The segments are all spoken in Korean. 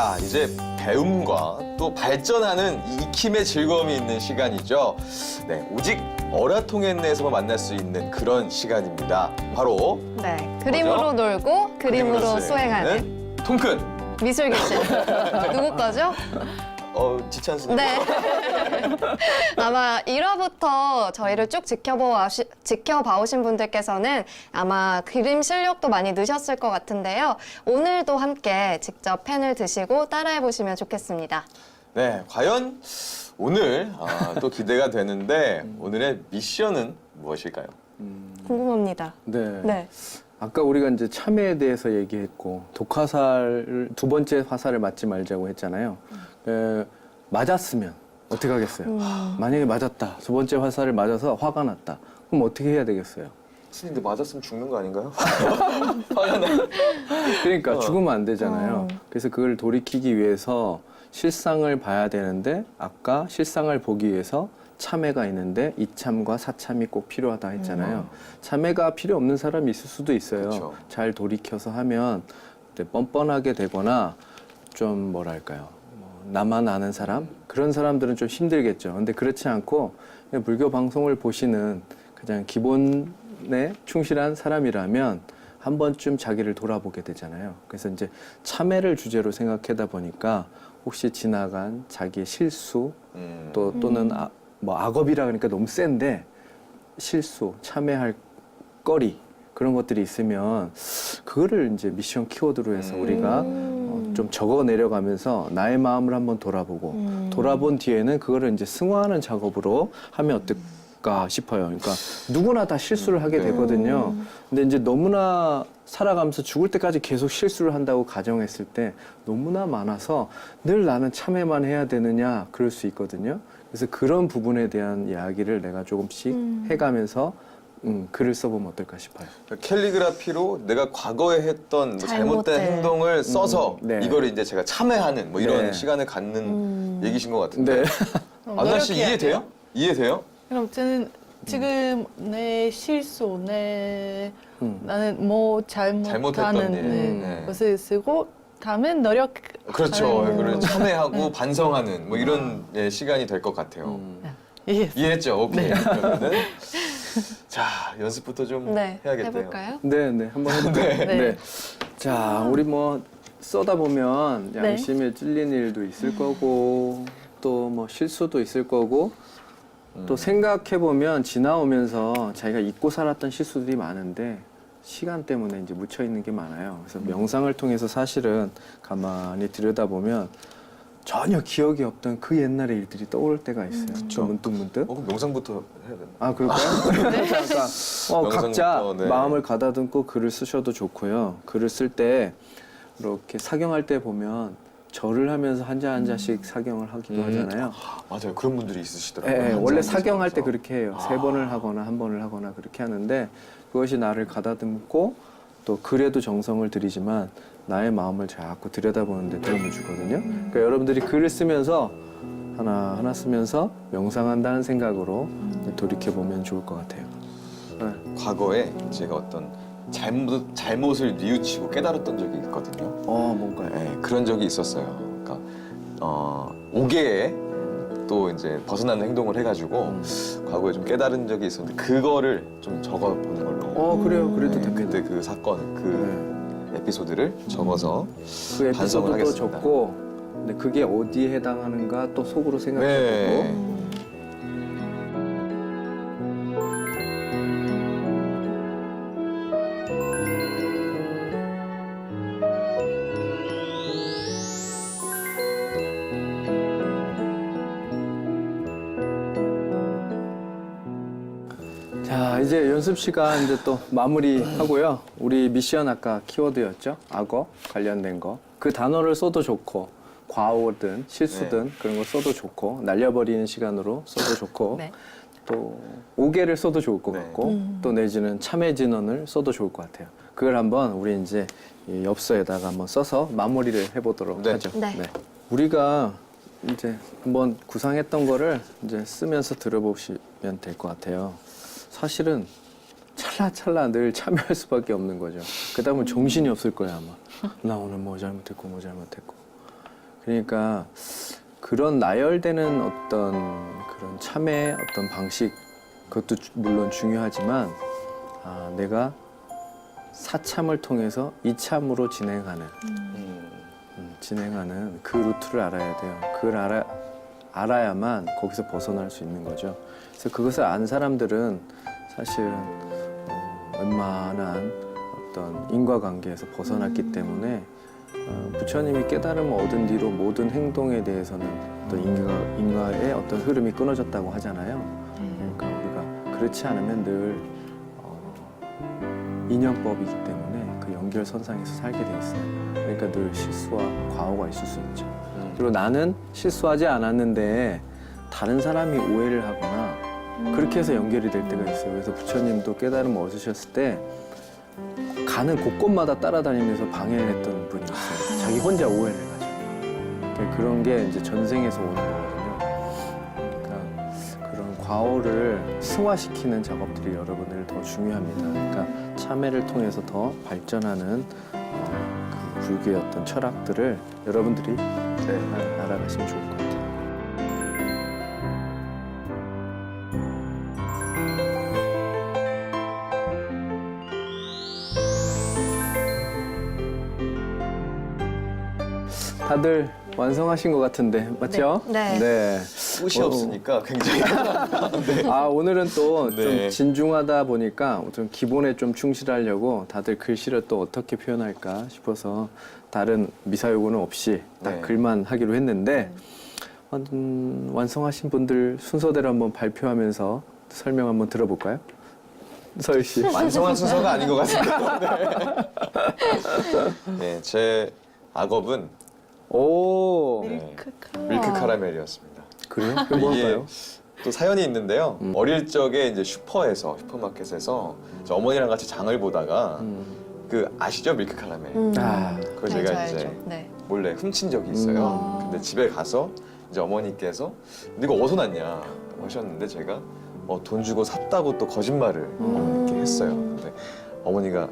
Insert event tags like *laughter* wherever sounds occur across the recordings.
자, 이제 배움과 또 발전하는 익힘의 즐거움이 있는 시간이죠. 네, 오직 어라통했네에서만 만날 수 있는 그런 시간입니다. 바로 네, 그림으로 놀고 그림으로 그림으로 수행하는 통큰. 미술 교실. 누구 거죠? 어, 지찬스님. 네. *laughs* 아마 1화부터 저희를 쭉 지켜봐, 지켜봐 오신 분들께서는 아마 그림 실력도 많이 느셨을 것 같은데요. 오늘도 함께 직접 펜을 드시고 따라해 보시면 좋겠습니다. 네, 과연 오늘 아, 또 기대가 되는데 *laughs* 오늘의 미션은 무엇일까요? 궁금합니다. 네. 네. 아까 우리가 이제 참여에 대해서 얘기했고 독화살 두 번째 화살을 맞지 말자고 했잖아요. 에, 맞았으면 어떻게 하겠어요? 만약에 맞았다. 두 번째 화살을 맞아서 화가 났다. 그럼 어떻게 해야 되겠어요? 스님들 맞았으면 죽는 거 아닌가요? 화가 *laughs* 나. 그러니까 어. 죽으면 안 되잖아요. 어. 그래서 그걸 돌이키기 위해서 실상을 봐야 되는데 아까 실상을 보기 위해서 참회가 있는데 이참과 사참이 꼭 필요하다 했잖아요. 참회가 필요 없는 사람이 있을 수도 있어요. 그쵸. 잘 돌이켜서 하면 뻔뻔하게 되거나 좀 뭐랄까요. 뭐 나만 아는 사람 그런 사람들은 좀 힘들겠죠. 근데 그렇지 않고 그냥 불교 방송을 보시는 그냥 기본에 충실한 사람이라면 한 번쯤 자기를 돌아보게 되잖아요. 그래서 이제 참회를 주제로 생각하다 보니까 혹시 지나간 자기의 실수 음. 또 또는 아, 뭐 악업이라 그러니까 너무 센데 실수 참회할 거리 그런 것들이 있으면 그거를 이제 미션 키워드로 해서 음. 우리가 어, 좀 적어 내려가면서 나의 마음을 한번 돌아보고 음. 돌아본 뒤에는 그거를 이제 승화하는 작업으로 하면 어떨까 싶어요. 그러니까 누구나 다 실수를 하게 네. 되거든요. 근데 이제 너무나 살아가면서 죽을 때까지 계속 실수를 한다고 가정했을 때 너무나 많아서 늘 나는 참회만 해야 되느냐 그럴 수 있거든요. 그래서 그런 부분에 대한 이야기를 내가 조금씩 음. 해가면서 음, 글을 써보면 어떨까 싶어요. 캘리그라피로 내가 과거에 했던 뭐 잘못된 잘못된. 행동을 써서 음, 네. 이거를 이제 제가 참회하는 뭐 이런 네. 시간을 갖는 음. 얘기신 것 같은데. 네. 안나 씨 노력해야 이해돼요? 돼요. 이해돼요? 그럼 저는 지금 내 실수, 내 음. 나는 뭐 잘못했던 잘못하는 일. 네, 네. 것을 쓰고 다음에 노력. 그렇죠. 하는 그걸 거. 참회하고 네. 반성하는 뭐 이런 예, 시간이 될 것 같아요. 음. 예. 이해했죠? 오케이. 그러면은 *laughs* 자 연습부터 좀 네. 해야겠네요. 해볼까요? 네, 네, 한번 해볼까요? 네. 네. 자, 우리 뭐 써다 보면 네. 양심에 찔린 일도 있을 거고 또 뭐 실수도 있을 거고 음. 또 생각해 보면 지나오면서 자기가 잊고 살았던 실수들이 많은데 시간 때문에 이제 묻혀 있는 게 많아요. 그래서 명상을 통해서 사실은 가만히 들여다 보면 전혀 기억이 없던 그 옛날의 일들이 떠오를 때가 있어요. 그쵸. 문득 문득. 어, 그럼 명상부터 해야 되나? 아 그럴까요? *laughs* *laughs* 그러니까 어, 명상부터, 각자 네. 마음을 가다듬고 글을 쓰셔도 좋고요. 글을 쓸 때 이렇게 사경할 때 보면 절을 하면서 한 자 한 자씩 사경을 하기도 음. 하잖아요. 맞아요. 그런 분들이 있으시더라고요. 예, 예, 한자 원래 한자 사경할 때. 그렇게 해요. 세 아. 번을 하거나 한 번을 하거나 그렇게 하는데 그것이 나를 가다듬고 또 글에도 정성을 들이지만 나의 마음을 자꾸 들여다보는데 도움을 주거든요. 그러니까 여러분들이 글을 쓰면서 하나 하나 쓰면서 명상한다는 생각으로 돌이켜 보면 좋을 것 같아요. 네. 과거에 제가 어떤 잘못 잘못을 뉘우치고 깨달았던 적이 있거든요. 어, 뭔가요? 네, 그런 적이 있었어요. 그러니까 어, 5개에 또 이제 벗어나는 행동을 해가지고 음. 과거에 좀 깨달은 적이 있었는데 그거를 좀 적어보는 걸로. 어, 그래요. 그래도 네, 됩니다. 그때 그 사건, 그 네. 에피소드를 적어서 그 반성을 에피소드도 하겠습니다. 적고 근데 그게 어디에 해당하는가 또 속으로 생각해보고 네. 자 이제 연습 시간 이제 또 마무리 하고요. 우리 미션 아까 키워드였죠. 악어 관련된 거. 그 단어를 써도 좋고 과오든 실수든 네. 그런 거 써도 좋고 날려버리는 시간으로 써도 좋고 네. 또 오개를 써도 좋을 것 네. 같고 음. 또 내지는 참회 진언을 써도 좋을 것 같아요. 그걸 한번 우리 이제 이 엽서에다가 한번 써서 마무리를 해보도록 네. 하죠. 네. 우리가 이제 한번 구상했던 거를 이제 쓰면서 들어보시면 될 것 같아요. 사실은 찰나찰나 늘 참여할 수밖에 없는 거죠. 그 다음은 정신이 없을 거야 아마. 나 오늘 뭐 잘못했고 뭐 잘못했고. 그러니까 그런 나열되는 어떤 그런 참의 어떤 방식 그것도 주- 물론 중요하지만 아, 내가 사참을 통해서 이참으로 진행하는 음. 음, 진행하는 그 루트를 알아야 돼요. 그걸 알아, 알아야만 거기서 벗어날 수 있는 거죠. 그래서 그것을 안 사람들은 사실은 어, 웬만한 어떤 인과관계에서 벗어났기 때문에 어, 부처님이 깨달음을 얻은 뒤로 모든 행동에 대해서는 어떤 인과, 인과의 어떤 흐름이 끊어졌다고 하잖아요. 그러니까 우리가 그렇지 않으면 늘 어, 인연법이기 때문에 그 연결선상에서 살게 돼 있어요. 그러니까 늘 실수와 과오가 있을 수 있죠. 음. 그리고 나는 실수하지 않았는데 다른 사람이 오해를 하거나 그렇게 해서 연결이 될 때가 있어요. 그래서 부처님도 깨달음을 얻으셨을 때 가는 곳곳마다 따라다니면서 방해를 했던 분이 있어요. 자기 혼자 오해를 해가지고. 그러니까 그런 게 이제 전생에서 오는 거거든요. 그러니까 그런 과오를 승화시키는 작업들이 여러분들 더 중요합니다. 그러니까 참회를 통해서 더 발전하는 어, 그 불교의 어떤 철학들을 여러분들이 네. 알- 알아가시면 좋을 것 같아요. 다들 완성하신 것 같은데 맞죠? 네. 네. 끝이 어. 없으니까 굉장히 *laughs* 아 오늘은 또 좀 네. 진중하다 보니까 좀 기본에 좀 충실하려고 다들 글씨를 또 어떻게 표현할까 싶어서 다른 미사 요구는 없이 딱 네. 글만 하기로 했는데 음, 완성하신 분들 순서대로 한번 발표하면서 설명 한번 들어볼까요? 서희 씨. *laughs* 완성한 순서가 아닌 것 같은데. *laughs* 네. 네, 제 악업은 오 네, 밀크 카 카라멜이었습니다. 그래요? 그 뭘까요? 또 사연이 있는데요. 음. 어릴 적에 이제 슈퍼에서 슈퍼마켓에서 이제 어머니랑 같이 장을 보다가 음. 그 아시죠 밀크 카라멜. 음. 아 그걸 알죠, 제가 알죠. 이제 네. 몰래 훔친 적이 있어요. 음. 근데 집에 가서 이제 어머니께서 네가 어디서 났냐 하셨는데 제가 어, 돈 주고 샀다고 또 거짓말을 음. 어머니께 했어요. 근데 어머니가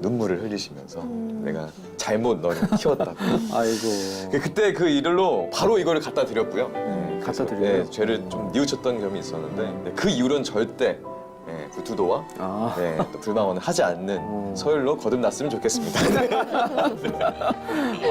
눈물을 흘리시면서 음. 내가 잘못 너를 키웠다고. *laughs* 아이고 그- 그때 그 일로 바로 이거를 갖다 드렸고요. 네, 갖다 그래서, 드려요? 네, 죄를 좀 뉘우쳤던 점이 있었는데 네, 그 이후로는 절대 네, 그 두도와 아 네, 또 불망원을 하지 않는 어. 서열로 거듭났으면 좋겠습니다. *laughs*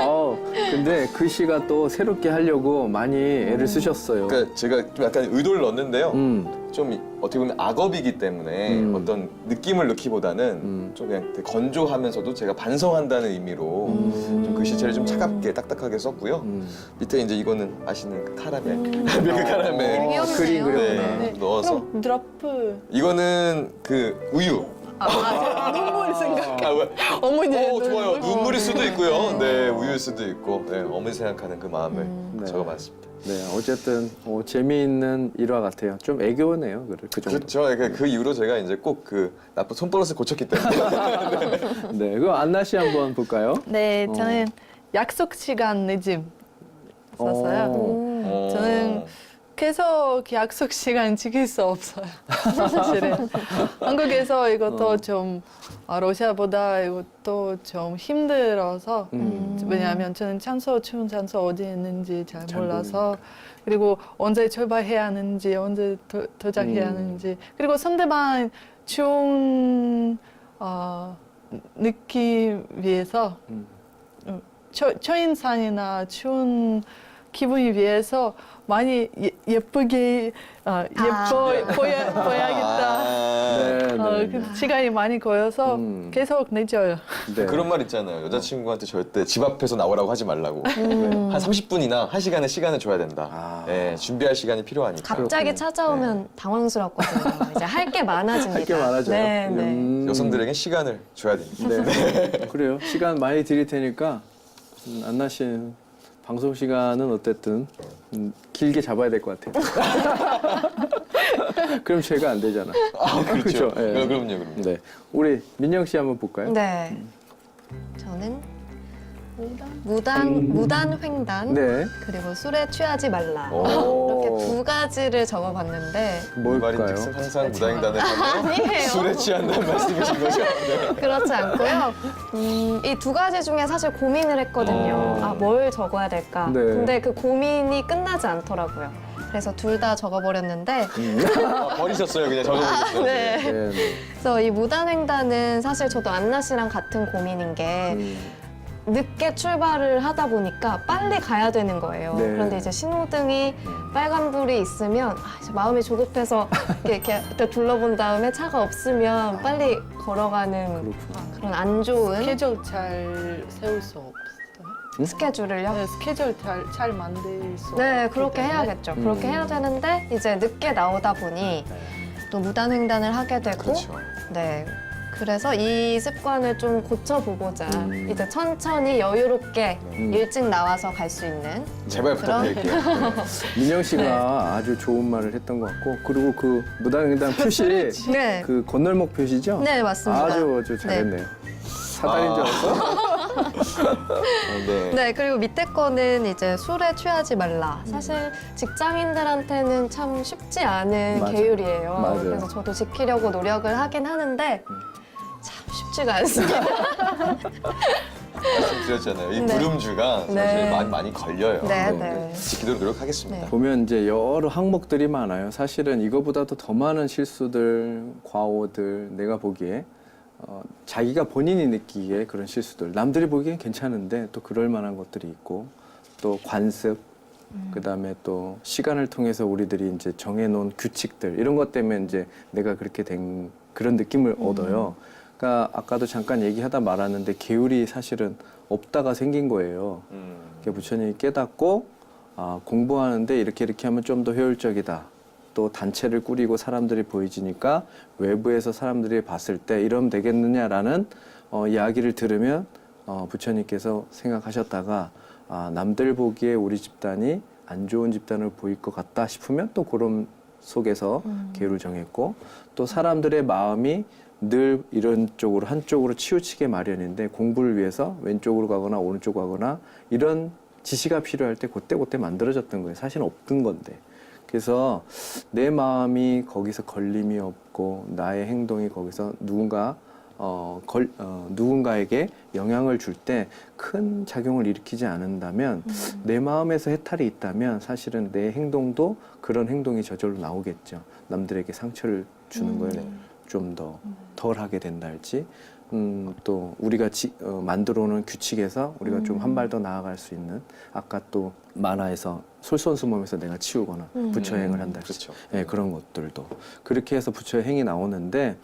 어, 근데 글씨가 또 새롭게 하려고 많이 애를 쓰셨어요. 그러니까 제가 좀 약간 의도를 넣었는데요. 음, 좀 어떻게 보면 악업이기 때문에 음. 어떤 느낌을 넣기보다는 음. 좀 그냥 되게 건조하면서도 제가 반성한다는 의미로 음. 좀 글씨체를 좀 차갑게 딱딱하게 썼고요. 음. 밑에 이제 이거는 아시는 그 카라멜, *laughs* 밀크 카라멜 어, 귀엽네요. 그림 그렸구나. 네, 네. 넣어서 그럼 드러프 이거는 그 우유. 아, 눈물 생각 아, 왜? 어머니 오 좋아요. 눈물일 수도 있고요. 네. 네, 우유일 수도 있고 네, 어머니 생각하는 그 마음을 네. 적어봤습니다. 네, 어쨌든 어, 재미있는 일화 같아요. 좀 애교네요, 그래 그 정도. 그렇죠. 그, 그 이후로 제가 이제 꼭 그 나쁜 손버릇을 고쳤기 때문에. *laughs* 네, 그럼 안나 씨 한번 볼까요? 네 어. 저는 약속 시간 늦음 썼어요 어. 어. 저는 계속 약속 시간 지킬 수 없어요. *laughs* 사실은 한국에서 이것도 어. 좀 아, 러시아보다 이것도 좀 힘들어서 음. 왜냐하면 저는 장소 추운 장소 어디 있는지 잘, 잘 몰라서 그리고 언제 출발해야 하는지 언제 도, 도착해야 음. 하는지 그리고 상대방 추운 어, 느낌 위해서 음. 초, 초인산이나 추운 기분이 위해서 많이 예, 예쁘게 어, 예뻐 아. 보여, 보야겠다. 아, 네, 어, 네. 그 시간이 많이 걸려서 음. 계속 늦어요. 네. 그런 말 있잖아요. 여자친구한테 절대 집 앞에서 나오라고 하지 말라고. 음. 한 30분이나 1시간의 시간을 줘야 된다. 아. 예, 준비할 시간이 필요하니까. 갑자기. 찾아오면 당황스럽거든요. 이제 할 게 많아집니다. 할게 많아져요. 네, 네. 음. 여성들에게 시간을 줘야 됩니다. 네. *laughs* 그래요. 시간 많이 드릴 테니까 음, 안나 씨 방송 시간은 어쨌든 음, 길게 잡아야 될 것 같아요. *laughs* 그럼 죄가 안 되잖아. 아, 그렇죠. *laughs* 그렇죠. 예. 네, 그럼요, 그럼요. 네, 우리 민영 씨 한번 볼까요? 네. 저는 무단 무단 횡단 네. 그리고 술에 취하지 말라 오. 이렇게 두 가지를 적어봤는데 이 뭘까요? 말인즉슨 항상 무당횡단을 하면 *laughs* 아니에요. 술에 취한다는 말씀이신 거죠? *laughs* 네. 그렇지 않고요. 음, 이두 가지 중에 사실 고민을 했거든요. 어. 아, 뭘 적어야 될까? 네. 근데 그 고민이 끝나지 않더라고요. 그래서 둘 다 적어버렸는데, *laughs* 아, 버리셨어요, 그냥 적어버리셨어요. 네. 네, 네. 그래서 이 무단횡단은 사실 저도 안나 씨랑 같은 고민인 게 음, 늦게 출발을 하다 보니까 빨리 가야 되는 거예요. 네. 그런데 이제 신호등이 빨간불이 있으면 아, 이제 마음이 조급해서 *laughs* 이렇게, 이렇게, 이렇게 둘러본 다음에 차가 없으면 빨리 걸어가는 그렇구나. 그런 안 좋은 스케줄 잘 세울 수 없어요. 스케줄을요? 네, 스케줄 잘, 잘 만들 수 네, 없기 그렇게 때문에. 해야겠죠. 그렇게 음. 해야 되는데 이제 늦게 나오다 보니 또 무단횡단을 하게 되고, 그렇죠. 네. 그래서 이 습관을 좀 고쳐보고자 음. 이제 천천히 여유롭게 음. 일찍 나와서 갈 수 있는 제발 부탁드릴게요. *laughs* 민영 씨가 네. 아주 좋은 말을 했던 것 같고 그리고 그 무당횡단 표시 *laughs* 네, 그 건널목 표시죠? 네 맞습니다. 아주 아주 잘했네요. 사다리인 줄 아. 알았어? *laughs* 어, 네. *laughs* 네, 그리고 밑에 거는 이제 술에 취하지 말라. 사실 직장인들한테는 참 쉽지 않은 맞아요. 계율이에요. 맞아요. 그래서 저도 지키려고 노력을 하긴 하는데 참 쉽지가 않습니다. 말씀드렸잖아요. 이 네. 부름주가 사실 네. 많이 많이 걸려요. 네, 네. 네. 지키도록 노력하겠습니다. 네. 보면 이제 여러 항목들이 많아요. 사실은 이거보다도 더 많은 실수들, 과오들 내가 보기에 어, 자기가 본인이 느끼기에 그런 실수들 남들이 보기엔 괜찮은데 또 그럴 만한 것들이 있고 또 관습 그다음에 또 시간을 통해서 우리들이 이제 정해놓은 규칙들 이런 것 때문에 이제 내가 그렇게 된 그런 느낌을 얻어요. 그러니까 아까도 잠깐 얘기하다 말았는데 계율이 사실은 없다가 생긴 거예요. 음. 부처님이 깨닫고 아, 공부하는데 이렇게 이렇게 하면 좀 더 효율적이다. 또 단체를 꾸리고 사람들이 보이지니까 외부에서 사람들이 봤을 때 이러면 되겠느냐라는 어, 이야기를 들으면 어, 부처님께서 생각하셨다가 아, 남들 보기에 우리 집단이 안 좋은 집단을 보일 것 같다 싶으면 또 그런 속에서 계율을 정했고 또 사람들의 마음이 늘 이런 쪽으로 한쪽으로 치우치게 마련인데 공부를 위해서 왼쪽으로 가거나 오른쪽으로 가거나 이런 지시가 필요할 때 그때 그때 만들어졌던 거예요. 사실은 없던 건데. 그래서 내 마음이 거기서 걸림이 없고 나의 행동이 거기서 누군가 어, 걸, 어, 누군가에게 영향을 줄 때 큰 작용을 일으키지 않는다면 내 마음에서 해탈이 있다면 사실은 내 행동도 그런 행동이 저절로 나오겠죠. 남들에게 상처를 주는 걸 네. 좀더 덜하게 된다 할지 음, 또 우리가 지, 어, 만들어 오는 규칙에서 우리가 좀 한 발 더 나아갈 수 있는 아까 또 만화에서 솔선수범해서 내가 치우거나 음. 부처행을 한다 할지 그렇죠. 예, 그런 것들도 그렇게 해서 부처의 행이 나오는데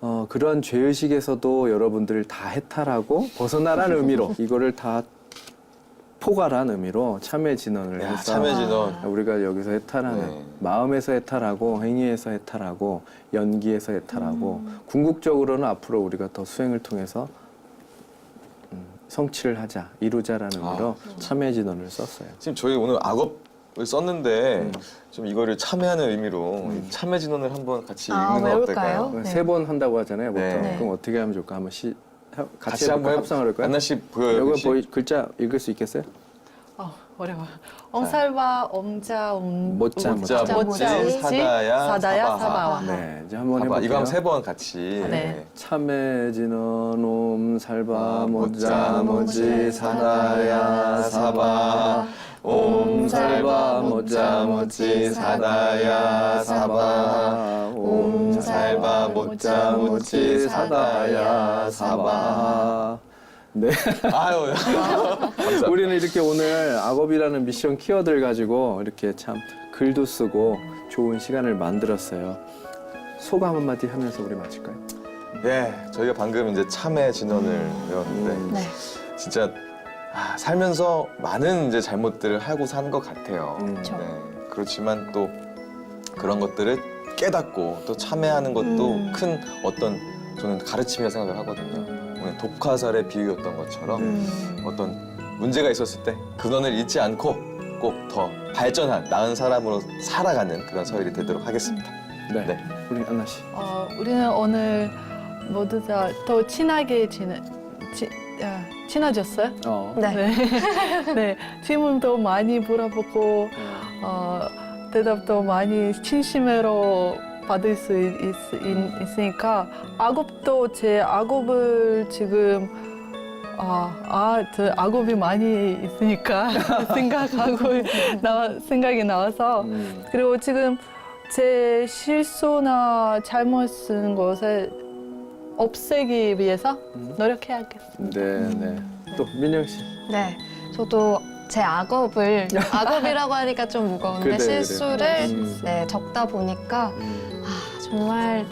어, 그런 죄의식에서도 여러분들 다 해탈하고 벗어나라는 의미로 *laughs* 이거를 다 포괄한 의미로 참회 진언을 야, 해서 참회 진원. 우리가 여기서 해탈하는 네. 마음에서 해탈하고 행위에서 해탈하고 연기에서 해탈하고 음. 궁극적으로는 앞으로 우리가 더 수행을 통해서 음, 성취를 하자 이루자라는 아, 의미로 참회 진언을 썼어요. 지금 저희 오늘 악업을 썼는데 음. 좀 이거를 참회하는 의미로 이 참회 진원을 한번 같이 아, 읽는 건 외울까요? 어떨까요? 네. 세 번 한다고 하잖아요. 보통 네. 그럼 어떻게 하면 좋을까? 한번 시 하- 같이, 같이 한번? 합성을 할까요? 안나 씨 보여요. 이거? 보이, 글자 읽을 수 있겠어요? 어, 어려워. 엄살바 엄자 엄 못자, 모지, 사다야 사다야 사바하. 사바와. 네, 이제 한번 해볼게요. 이거 한번 세번 같이. 네. 참회 진언 옴 살바 모자 모자 모지 사다야 사바 옴 살바 모자 모지 사다야 사바 옴 살바 모자 모지 사다야 사바 네. 아유. *laughs* 우리는 이렇게 오늘 악업이라는 미션 키워드를 가지고 이렇게 참 글도 쓰고 좋은 시간을 만들었어요. 소감 한마디 하면서 우리 마칠까요? 네, 저희가 방금 이제 참회 진원을 배웠는데 음. 네. 진짜 아, 살면서 많은 이제 잘못들을 하고 산 것 같아요. 음. 그렇죠. 네, 그렇지만 또 그런 것들을 깨닫고 또 참회하는 것도 음. 큰 어떤 저는 가르침이라 생각을 하거든요. 오늘 독화살의 비유였던 것처럼 음. 어떤 문제가 있었을 때 근원을 잃지 않고 꼭 더 발전한 나은 사람으로 살아가는 그런 서열이 되도록 하겠습니다. 네. 네. 우리 안나 씨. 어, 우리는 오늘 모두 다 더 친하게 지내, 지, 어, 친해졌어요. 어. 네. 네. *laughs* 네. 질문도 많이 물어보고 어, 대답도 많이 진심으로 받을 수 있, 으니까 악업도 제 악업을 지금 아, 아, 저 악업이 많이 있으니까 *laughs* 생각하고 나 생각이 나와서 음. 그리고 지금 제 실수나 잘못 쓴 것을 없애기 위해서 노력해야겠습니다. 네, 네. 또 민영 씨. 네, 저도 제 악업을 *laughs* 악업이라고 하니까 좀 무거운데 그래, 그래. 실수를 음. 네, 적다 보니까 음. 아, 정말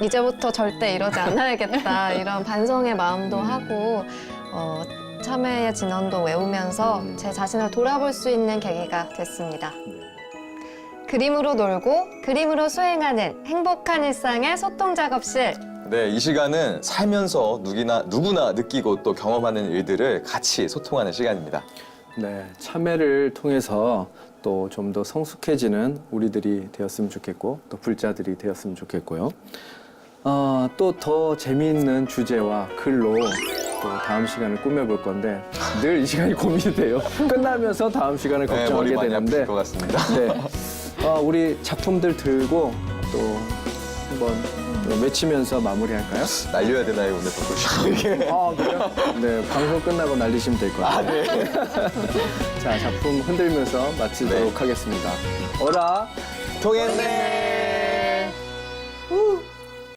이제부터 절대 이러지 않아야겠다 *laughs* 이런 반성의 마음도 음. 하고 어, 참회의 진언도 외우면서 음. 제 자신을 돌아볼 수 있는 계기가 됐습니다. 네. 그림으로 놀고 그림으로 수행하는 행복한 일상의 소통 작업실. 네, 이 시간은 살면서 누구나, 누구나 느끼고 또 경험하는 일들을 같이 소통하는 시간입니다. 네, 참여를 통해서 또 좀 더 성숙해지는 우리들이 되었으면 좋겠고 또 불자들이 되었으면 좋겠고요. 어, 또 더 재미있는 주제와 글로 또 다음 시간을 꾸며볼 건데 늘 이 시간이 고민이 돼요. *laughs* 끝나면서 다음 시간을 네, 걱정하게 많이 되는데 아플 것 같습니다. 네, 어, 우리 작품들 들고 또 한번 또 외치면서 마무리할까요? 날려야 되나요, 오늘 덕분에? 아 그래요? 네, 방송 끝나고 날리시면 될 것 같아요. *laughs* 자, 작품 흔들면서 마치도록 네. 하겠습니다. 어라. 통했네!